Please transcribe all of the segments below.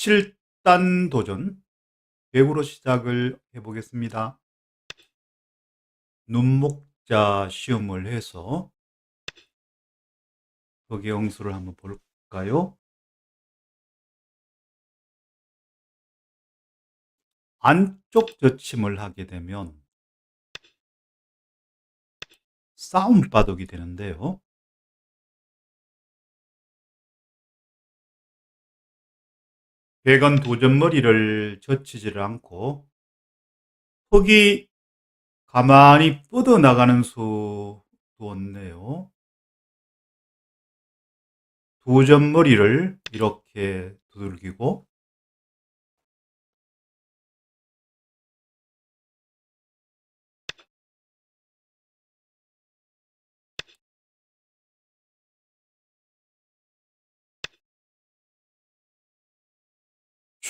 7단 도전 100으로 시작을 해 보겠습니다. 눈목자 시험을 해서 거기영수를 한번 볼까요? 안쪽 젖힘을 하게 되면 싸움 바둑이 되는데요. 백은 도전머리를 젖히지를 않고 흙이 가만히 뻗어나가는 수도 없네요. 도전머리를 이렇게 두들기고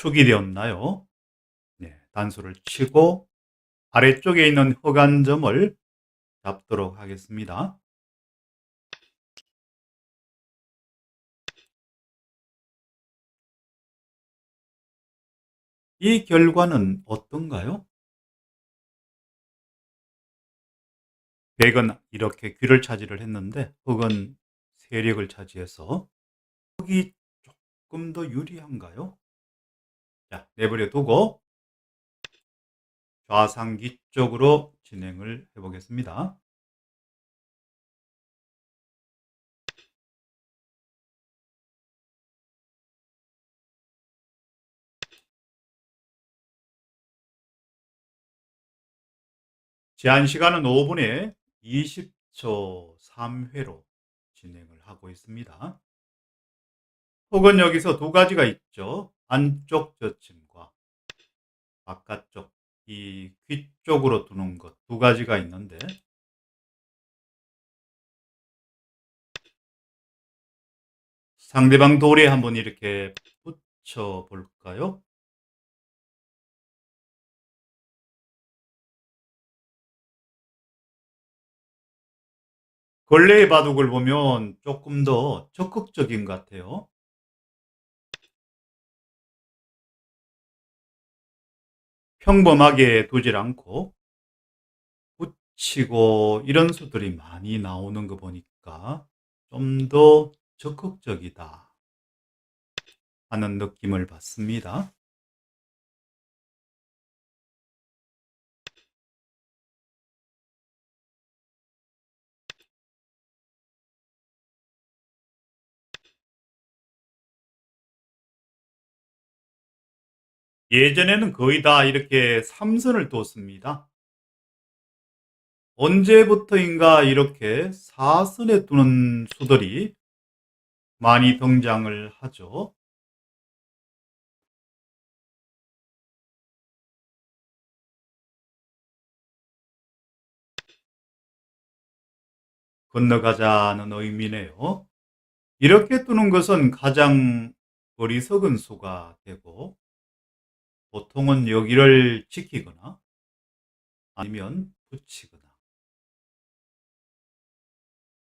축이 되었나요? 네, 단수를 치고 아래쪽에 있는 허간 점을 잡도록 하겠습니다. 이 결과는 어떤가요? 백은 이렇게 귀를 차지를 했는데 흑은 세력을 차지해서 흑이 조금 더 유리한가요? 자, 내버려 두고 좌상기 쪽으로 진행을 해 보겠습니다. 제한 시간은 5분에 20초 3회로 진행을 하고 있습니다. 혹은 여기서 두 가지가 있죠. 안쪽 젖힘과 바깥쪽 이 귀 쪽으로 두는 것 두 가지가 있는데 상대방 돌에 한번 이렇게 붙여 볼까요? 걸레의 바둑을 보면 조금 더 적극적인 것 같아요. 평범하게 두질 않고 붙이고 이런 수들이 많이 나오는 거 보니까 좀 더 적극적이다 하는 느낌을 받습니다. 예전에는 거의 다 이렇게 삼선을 뒀습니다. 언제부터인가 이렇게 사선에 두는 수들이 많이 등장을 하죠. 건너가자는 의미네요. 이렇게 두는 것은 가장 어리석은 수가 되고 보통은 여기를 지키거나 아니면 붙이거나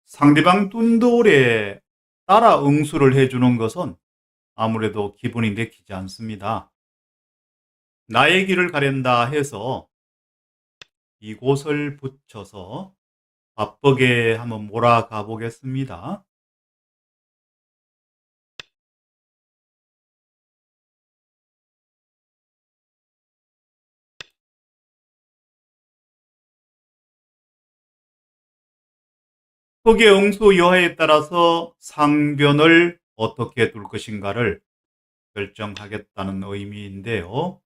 상대방 뚠돌에 따라 응수를 해주는 것은 아무래도 기분이 내키지 않습니다. 나의 길을 가련다 해서 이곳을 붙여서 바쁘게 한번 몰아가 보겠습니다. 흑의 응수 여하에 따라서 상변을 어떻게 둘 것인가를 결정하겠다는 의미인데요.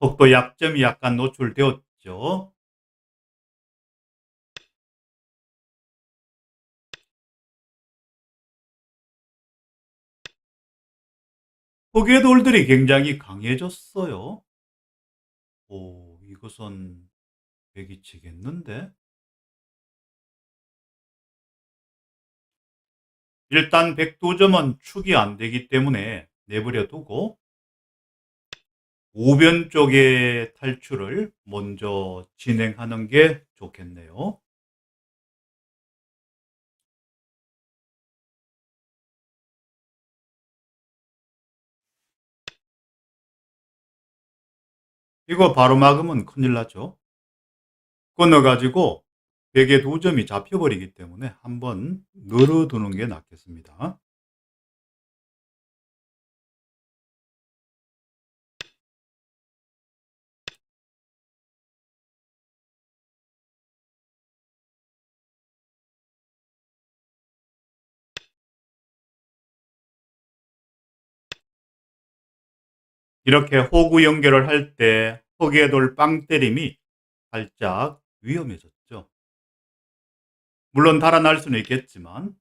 흑도 약점이 약간 노출되었죠. 흑의 돌들이 굉장히 강해졌어요. 오, 이것은 백이 치겠는데? 일단 백도점은 축이 안 되기 때문에 내버려 두고 우변 쪽의 탈출을 먼저 진행하는 게 좋겠네요. 이거 바로 막으면 큰일 나죠. 끊어가지고 베개 두 점이 잡혀버리기 때문에 한번 늘어두는 게 낫겠습니다. 이렇게 호구 연결을 할때 흙에돌 빵 때림이 살짝 위험해졌죠. 물론 달아날 수는 있겠지만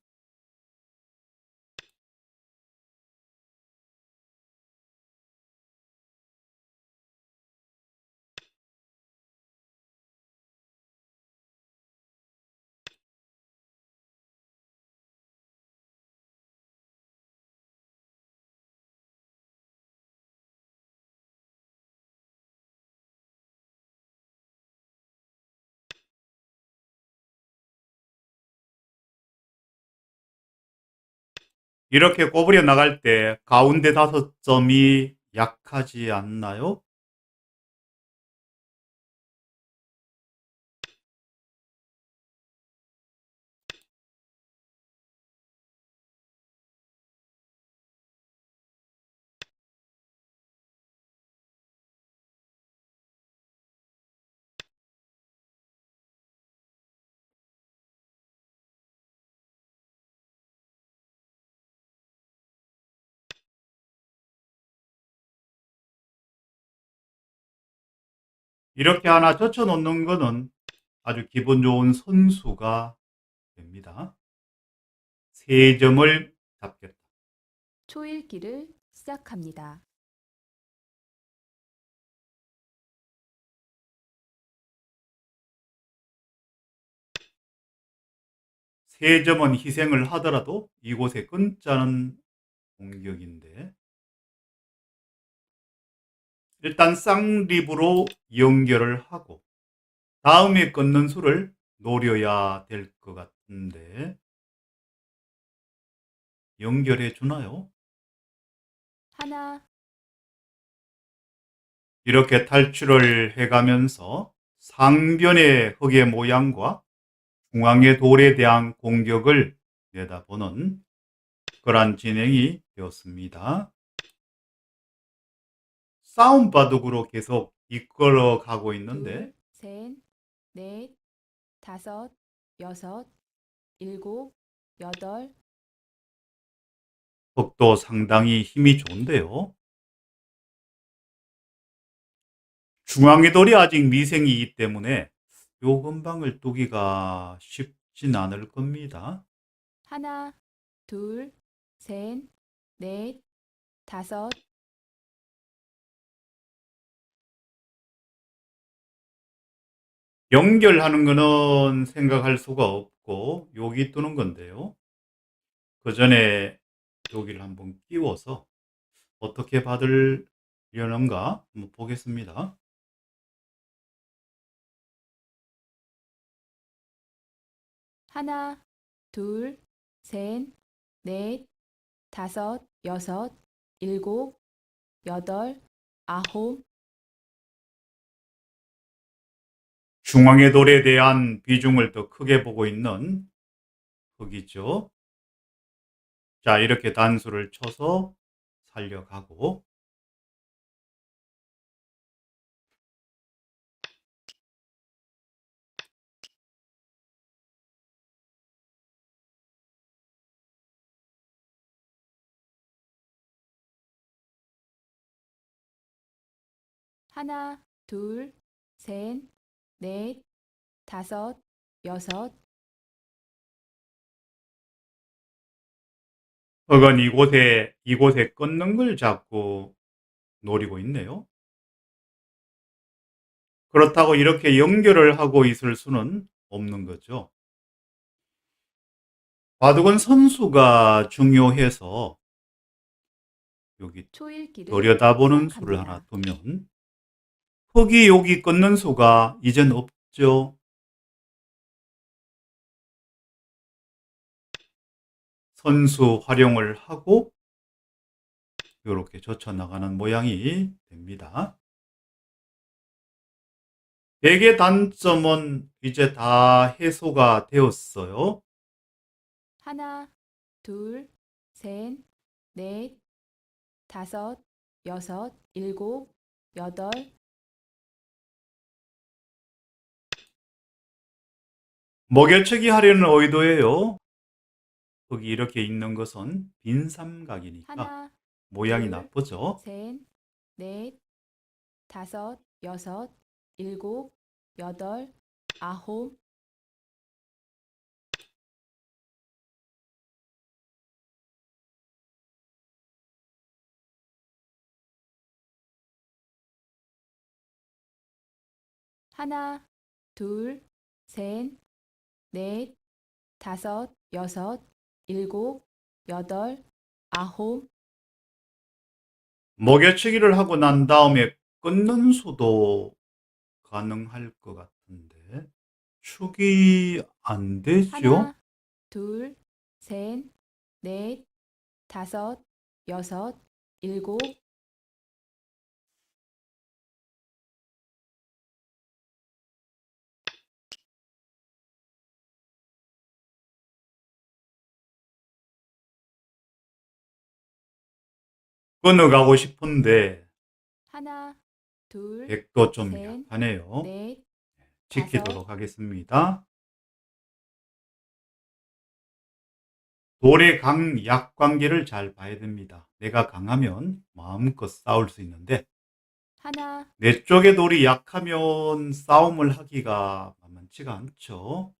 이렇게 꼬부려 나갈 때 가운데 다섯 점이 약하지 않나요? 이렇게 하나 젖혀 놓는 거는 아주 기분 좋은 선수가 됩니다. 세 점을 잡겠다. 초읽기를 시작합니다. 세 점은 희생을 하더라도 이곳에 끊자는 공격인데 일단 쌍립으로 연결을 하고 다음에 끊는 수를 노려야 될 것 같은데 연결해 주나요? 하나, 이렇게 탈출을 해가면서 상변의 흙의 모양과 중앙의 돌에 대한 공격을 내다보는 그러한 진행이 되었습니다. 싸움 바둑으로 계속 이끌어 가고 있는데 둘, 셋, 넷, 다섯, 여섯, 일곱, 여덟, 흙도 상당히 힘이 좋은데요. 중앙의 돌이 아직 미생이기 때문에 요 근방을 두기가 쉽진 않을 겁니다. 하나, 둘, 셋, 넷, 다섯, 연결하는 거는 생각할 수가 없고 여기 뜨는 건데요. 그 전에 여기를 한번 끼워서 어떻게 받으려는가 한번 보겠습니다. 하나, 둘, 셋, 넷, 다섯, 여섯, 일곱, 여덟, 아홉, 중앙의 돌에 대한 비중을 더 크게 보고 있는 흙이죠. 자, 이렇게 단수를 쳐서 살려가고 하나, 둘, 셋, 넷, 다섯, 여섯, 흙은 이곳에 이곳에 끊는 걸 자꾸 노리고 있네요. 그렇다고 이렇게 연결을 하고 있을 수는 없는 거죠. 바둑은 선수가 중요해서 여기 들여다보는 수를. 하나 두면 흙이 여기 끊는 수가 이젠 없죠. 선수 활용을 하고 이렇게 젖혀 나가는 모양이 됩니다. 백의 단점은 이제 다 해소가 되었어요. 하나, 둘, 셋, 넷, 다섯, 여섯, 일곱, 여덟, 목요치기 하려는 의도예요. 거기 이렇게 있는 것은 빈 삼각이니까 하나, 모양이 둘, 나쁘죠. 셋, 넷, 다섯, 여섯, 일곱, 여덟, 아홉, 하나, 둘, 셋, 넷, 다섯, 여섯, 일곱, 여덟, 아홉, 목요치기를 하고 난 다음에 끊는 수도 가능할 것 같은데 축이 안 되죠? 하나, 둘, 셋, 넷, 다섯, 여섯, 일곱, 끊어가고 싶은데 하나, 둘, 백도 좀 셋, 약하네요. 넷, 지키도록 하겠습니다. 돌의 강, 약 관계를 잘 봐야 됩니다. 내가 강하면 마음껏 싸울 수 있는데 하나, 내 쪽의 돌이 약하면 싸움을 하기가 만만치가 않죠.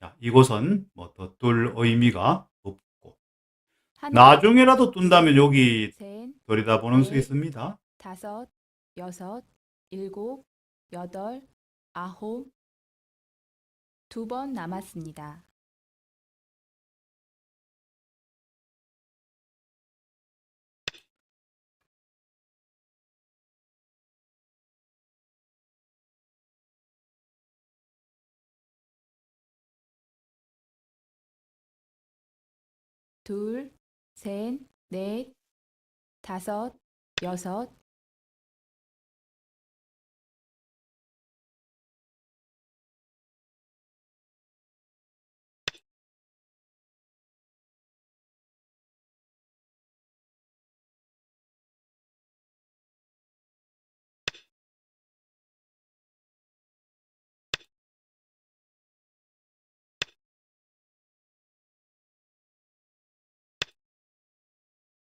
자, 이곳은 뭐더뚫 의미가 하나, 나중에라도 둔다면 여기 셋, 들여다보는 수 넷. 있습니다. 다섯, 여섯, 일곱, 여덟, 아홉, 두 번 남았습니다. 둘, 셋, 넷, 다섯, 여섯,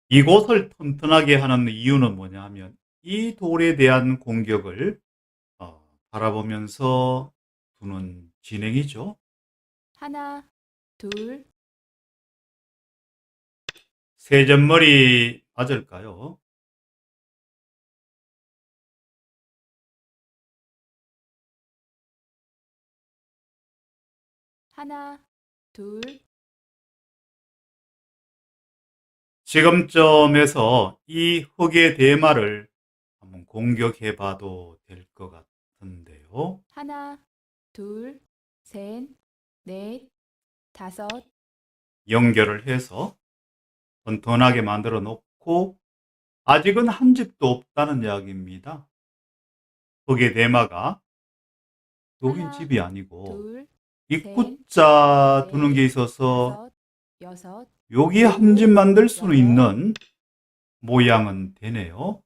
이곳을 튼튼하게 하는 이유는 뭐냐 하면 이 돌에 대한 공격을 어, 바라보면서 두는 진행이죠. 하나, 둘, 세점머리 맞을까요? 하나, 둘, 지금점에서 이 흑의 대마를 한번 공격해 봐도 될 것 같은데요. 하나, 둘, 셋, 넷, 다섯, 연결을 해서 튼튼하게 만들어 놓고 아직은 한 집도 없다는 이야기입니다. 흑의 대마가 하나, 집이 아니고 둘, 입구자 넷, 두는 게 있어서 다섯, 여섯, 여기 한 집 만들 수는 있는 모양은 되네요.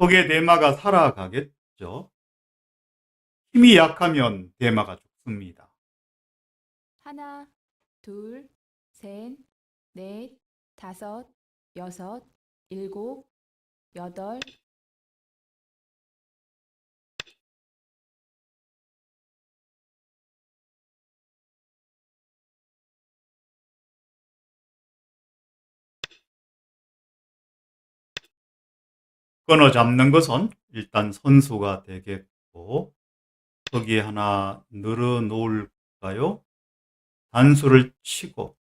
흑의 대마가 살아가겠죠. 힘이 약하면 대마가 죽습니다. 하나, 둘, 셋, 넷, 다섯, 여섯, 일곱, 여덟, 끊어 잡는 것은 일단 선수가 되겠고 거기에 하나 늘어 놓을까요? 단수를 치고.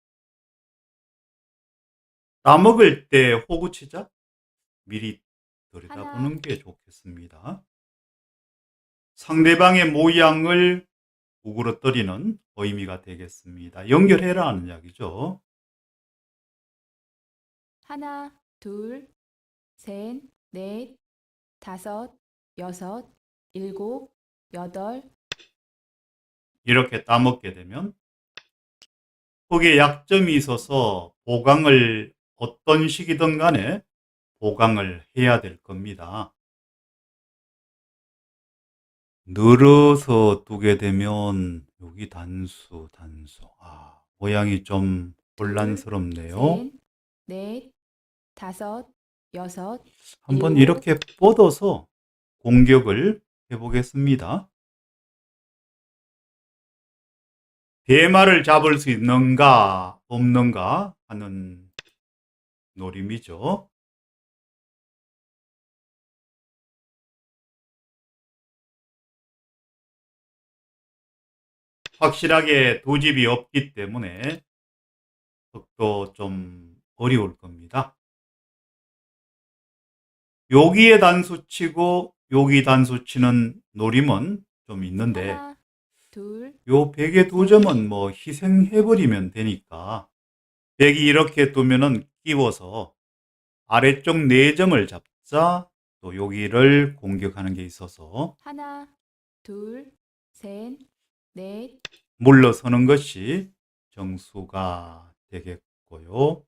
따먹을 때 호구치자 미리 들여다보는 게 좋겠습니다. 상대방의 모양을 우그러뜨리는 의미가 되겠습니다. 연결해라는 이야기죠. 하나, 둘, 셋, 넷, 다섯, 여섯, 일곱, 여덟, 이렇게 따먹게 되면 흙에 약점이 있어서 보강을 어떤 식이든 간에 보강을 해야 될 겁니다. 늘어서 두게 되면 여기 단수, 단수. 아, 모양이 좀 혼란스럽네요. 셋, 넷, 다섯, 여섯, 한번 일곱. 이렇게 뻗어서 공격을 해보겠습니다. 대마를 잡을 수 있는가 없는가 하는 노림이죠. 확실하게 두 집이 없기 때문에 흙도 좀 어려울 겁니다. 여기에 단수 치고 여기 단수 치는 노림은 좀 있는데 하나, 둘, 요 벽의 두 점은 뭐 희생해버리면 되니까 벽이 이렇게 두면은 끼워서 아래쪽 네 점을 잡자 또 여기를 공격하는 게 있어서 하나, 둘, 셋, 넷, 물러서는 것이 정수가 되겠고요.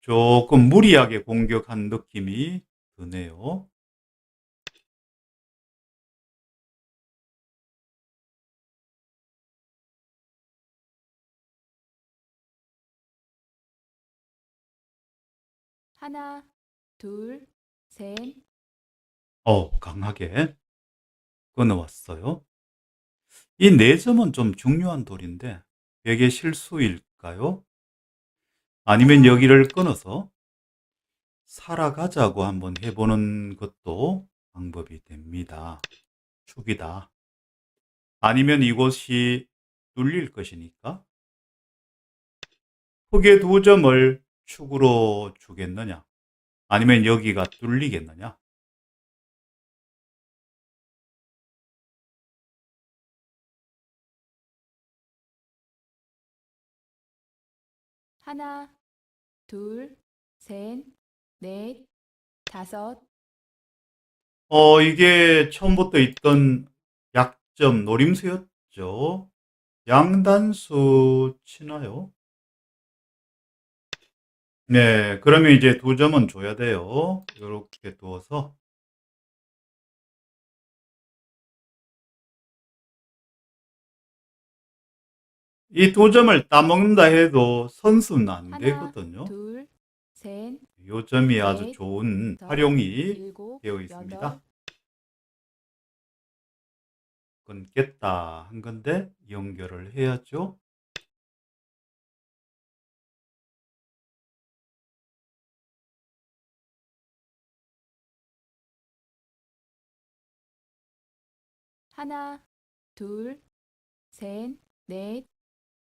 조금 무리하게 공격한 느낌이 드네요. 하나, 둘, 셋, 어, 강하게 끊어왔어요. 이 네 점은 좀 중요한 돌인데, 벽의 실수일까요? 아니면 여기를 끊어서 살아가자고 한번 해보는 것도 방법이 됩니다. 축이다. 아니면 이곳이 뚫릴 것이니까 흙의 두 점을 축으로 주겠느냐? 아니면 여기가 뚫리겠느냐? 하나, 둘, 셋, 넷, 다섯, 어, 이게 처음부터 있던 약점, 노림수였죠. 양단수 치나요? 네, 그러면 이제 두 점은 줘야 돼요. 이렇게 두어서. 이 두 점을 따먹는다 해도 선수는 안 하나, 되거든요. 둘, 셋, 요 점이 아주 넷, 좋은 다섯, 활용이 일곱, 되어 있습니다. 여덟, 끊겠다 한 건데 연결을 해야죠. 하나, 둘, 셋, 넷,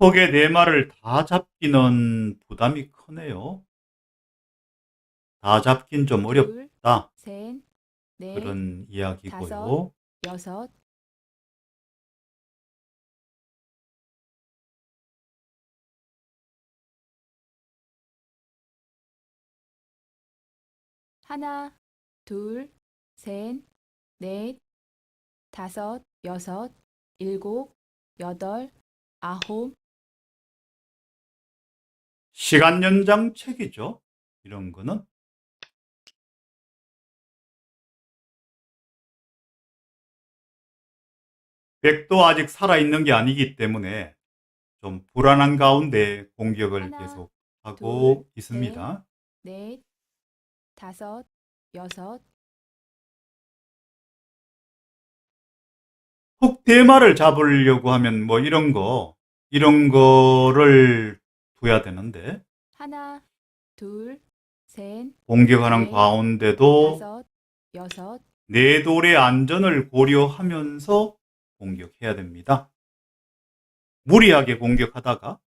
흙의 네 마를 다 잡기는 부담이 크네요. 다 잡긴 좀 둘, 어렵다. 셋, 넷, 그런 이야기고요. 다섯. 여섯, 하나, 둘, 셋, 넷, 다섯, 여섯, 일곱, 여덟, 아홉, 시간 연장 책이죠. 이런 거는. 백도 아직 살아있는 게 아니기 때문에 좀 불안한 가운데 공격을 하나, 계속 하고 둘, 있습니다. 넷, 다섯, 여섯, 흑 대마를 잡으려고 하면 뭐 이런 거, 이런 거를 둬야 되는데, 하나, 둘, 셋, 공격하는 네. 가운데도 다섯, 여섯, 내 돌의 안전을 고려하면서 공격해야 됩니다. 무리하게 공격하다가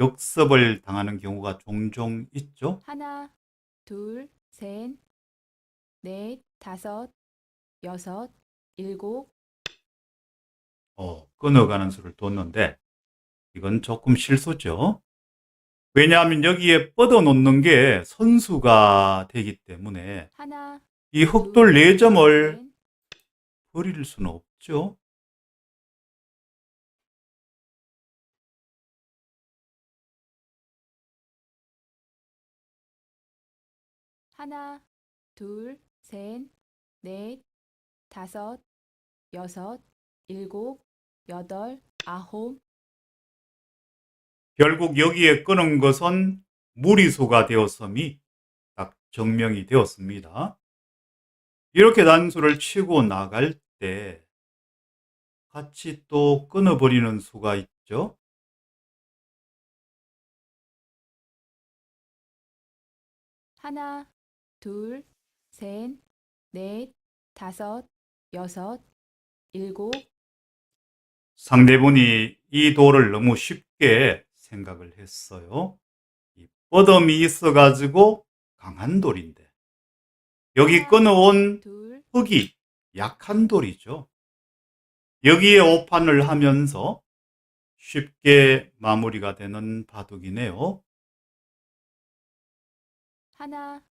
역습을 당하는 경우가 종종 있죠. 하나, 둘, 셋, 넷, 다섯, 여섯, 일곱, 어, 끊어가는 수를 뒀는데 이건 조금 실수죠. 왜냐하면 여기에 뻗어 놓는 게 선수가 되기 때문에 하나, 이 흑돌 4점을 셋, 버릴 수는 없죠. 하나, 둘, 셋, 넷, 다섯, 여섯, 일곱, 여덟, 아홉, 결국 여기에 끊은 것은 무리수가 되었음이 딱 증명이 되었습니다. 이렇게 단수를 치고 나갈 때 같이 또 끊어버리는 수가 있죠. 하나, 둘, 셋, 넷, 다섯, 여섯, 일곱, 상대분이 이 돌을 너무 쉽게 생각을 했어요. 이 뻗음이 있어가지고 강한 돌인데 여기 끊어온 둘, 흙이 약한 돌이죠. 여기에 오판을 하면서 쉽게 마무리가 되는 바둑이네요. 하나,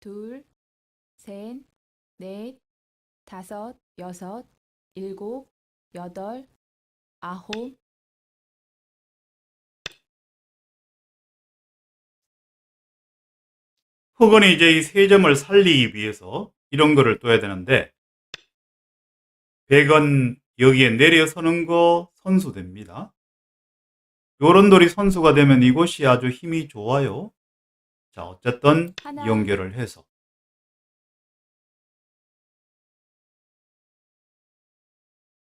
둘, 셋, 넷, 다섯, 여섯, 일곱, 여덟, 아홉, 흙은 이제 이 세 점을 살리기 위해서 이런 거를 둬야 되는데 백은 여기에 내려서는 거 선수됩니다. 요런 돌이 선수가 되면 이곳이 아주 힘이 좋아요. 자, 어쨌든 하나. 연결을 해서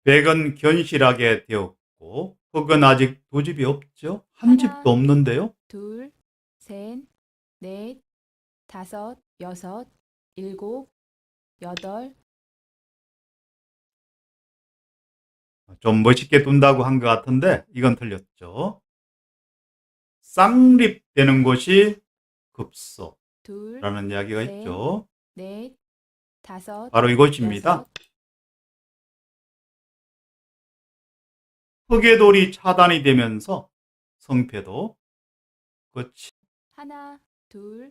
백은 견실하게 되었고 흙은 아직 두 집이 없죠. 한 하나. 집도 없는데요. 둘, 셋, 넷, 다섯, 여섯, 일곱, 여덟, 좀 멋있게 둔다고 한 것 같은데 이건 틀렸죠. 쌍립 되는 곳이 급소라는 둘, 이야기가 네. 있죠. 넷, 다섯, 바로 이곳입니다. 흑의 돌이 차단이 되면서 성패도 끝이 하나, 둘,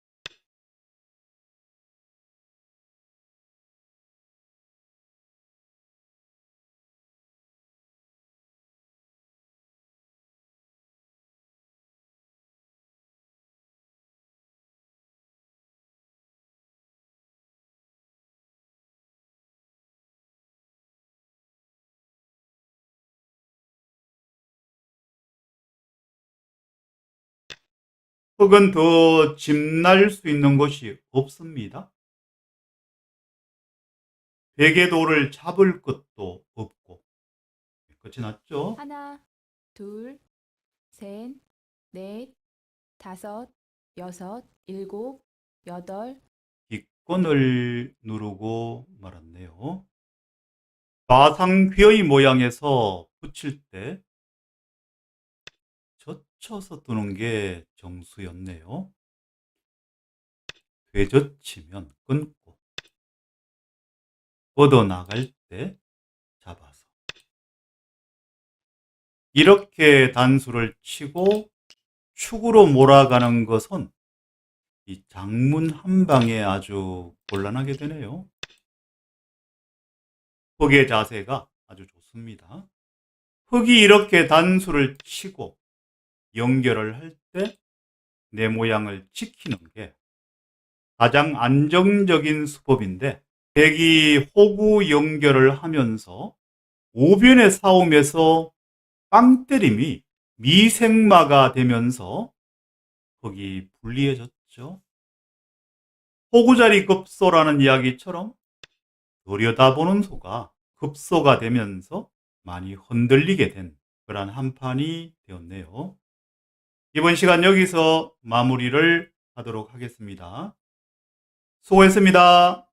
흑은 더 집날 수 있는 곳이 없습니다. 백의 돌을 잡을 것도 없고 끝이 났죠. 하나, 둘, 셋, 넷, 다섯, 여섯, 일곱, 여덟, 기권을 누르고 말았네요. 좌상귀의 모양에서 붙일 때 젖혀서 두는 게 정수였네요. 되젖히면 끊고 뻗어나갈 때 잡아서 이렇게 단수를 치고 축으로 몰아가는 것은 이 장문 한 방에 아주 곤란하게 되네요. 흑의 자세가 아주 좋습니다. 흑이 이렇게 단수를 치고 연결을 할 때 내 모양을 지키는 게 가장 안정적인 수법인데 백이 호구 연결을 하면서 오변의 싸움에서 빵 때림이 미생마가 되면서 흑이 불리해졌죠. 호구자리 급소라는 이야기처럼 들여다보는 소가 급소가 되면서 많이 흔들리게 된 그런 한판이 되었네요. 이번 시간 여기서 마무리를 하도록 하겠습니다. 수고했습니다.